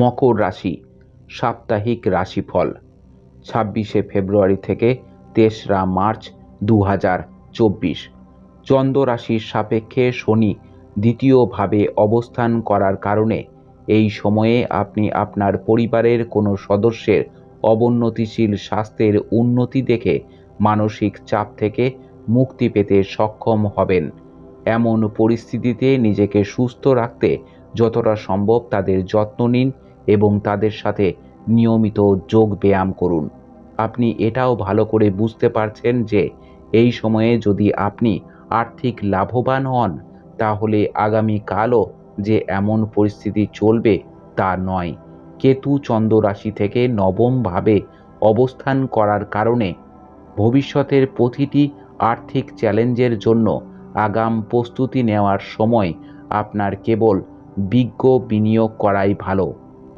মকর রাশি, সাপ্তাহিক রাশিফল। ছাব্বিশে ফেব্রুয়ারি থেকে তেসরা মার্চ দু হাজার চব্বিশ। চন্দ্র রাশির সাপেক্ষে শনি দ্বিতীয়ভাবে অবস্থান করার কারণে এই সময়ে আপনি আপনার পরিবারের কোনো সদস্যের অবনতিশীল স্বাস্থ্যের উন্নতি দেখে মানসিক চাপ থেকে মুক্তি পেতে সক্ষম হবেন। এমন পরিস্থিতিতে নিজেকে সুস্থ রাখতে যতটা সম্ভব তাদের যত্ন নিন এবং তাদের সাথে নিয়মিত যোগ ব্যায়াম করুন। আপনি এটাও ভালো করে বুঝতে পারছেন যে এই সময়ে যদি আপনি আর্থিক লাভবান হন, তাহলে আগামীকালও যে এমন পরিস্থিতি চলবে তা নয়। কেতু চন্দ্র রাশি থেকে নবমভাবে অবস্থান করার কারণে ভবিষ্যতের প্রতিটি আর্থিক চ্যালেঞ্জের জন্য আগাম প্রস্তুতি নেওয়ার সময় আপনার কেবল বিজ্ঞ বিনিয়োগ করাই ভালো।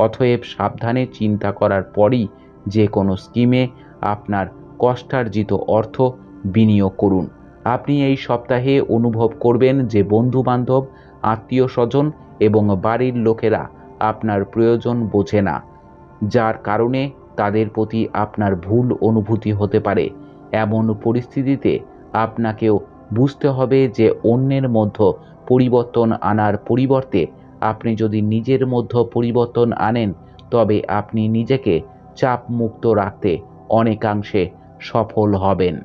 অতএব সাবধানে চিন্তা করার পরই যে কোনো স্কিমে আপনার কষ্টার্জিত অর্থ বিনিয়োগ করুন। আপনি এই সপ্তাহে অনুভব করবেন যে বন্ধুবান্ধব আত্মীয় স্বজন এবং বাড়ির লোকেরা আপনার প্রয়োজন বোঝে না, যার কারণে তাদের প্রতি আপনার ভুল অনুভূতি হতে পারে। এমন পরিস্থিতিতে আপনাকেও বুঝতে হবে যে অন্যের মধ্যে পরিবর্তন আনার পরিবর্তে আপনি যদি নিজের মধ্যে পরিবর্তন আনেন, তবে আপনি নিজেকে চাপ মুক্ত রাখতে অনেকাংশে সফল হবেন।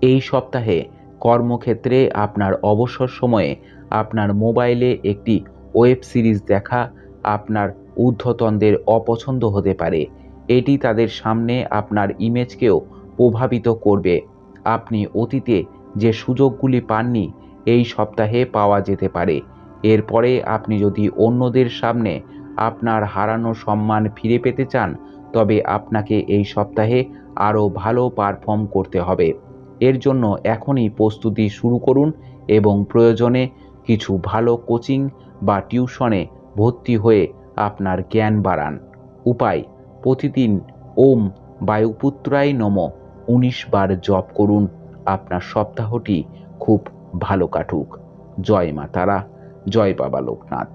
এই সপ্তাহে কর্মক্ষেত্রে আপনার অবসর সময়ে আপনার মোবাইলে একটি ওয়েব সিরিজ দেখা আপনার ঊর্ধ্বতনদের অপছন্দ হতে পারে। এটি তাদের সামনে আপনার ইমেজকেও প্রভাবিত করবে। আপনি অতীতে যে সুযোগগুলি পাননি, এই সপ্তাহে পাওয়া যেতে পারে। এরপরে আপনি যদি অন্যদের সামনে আপনার হারানো সম্মান ফিরে পেতে চান, তবে আপনাকে এই সপ্তাহে আরও ভালো পারফর্ম করতে হবে। এর জন্য এখনই প্রস্তুতি শুরু করুন এবং প্রয়োজনে কিছু ভালো কোচিং বা টিউশনে ভর্তি হয়ে আপনার জ্ঞান বাড়ান। উপায়, প্রতিদিন ওম বায়ুপুত্রায় নম, উনিশ বার জপ করুন। আপনার সপ্তাহটি খুব ভালো কাটুক। জয় মা তারা। জয় বাবা লোকনাথ।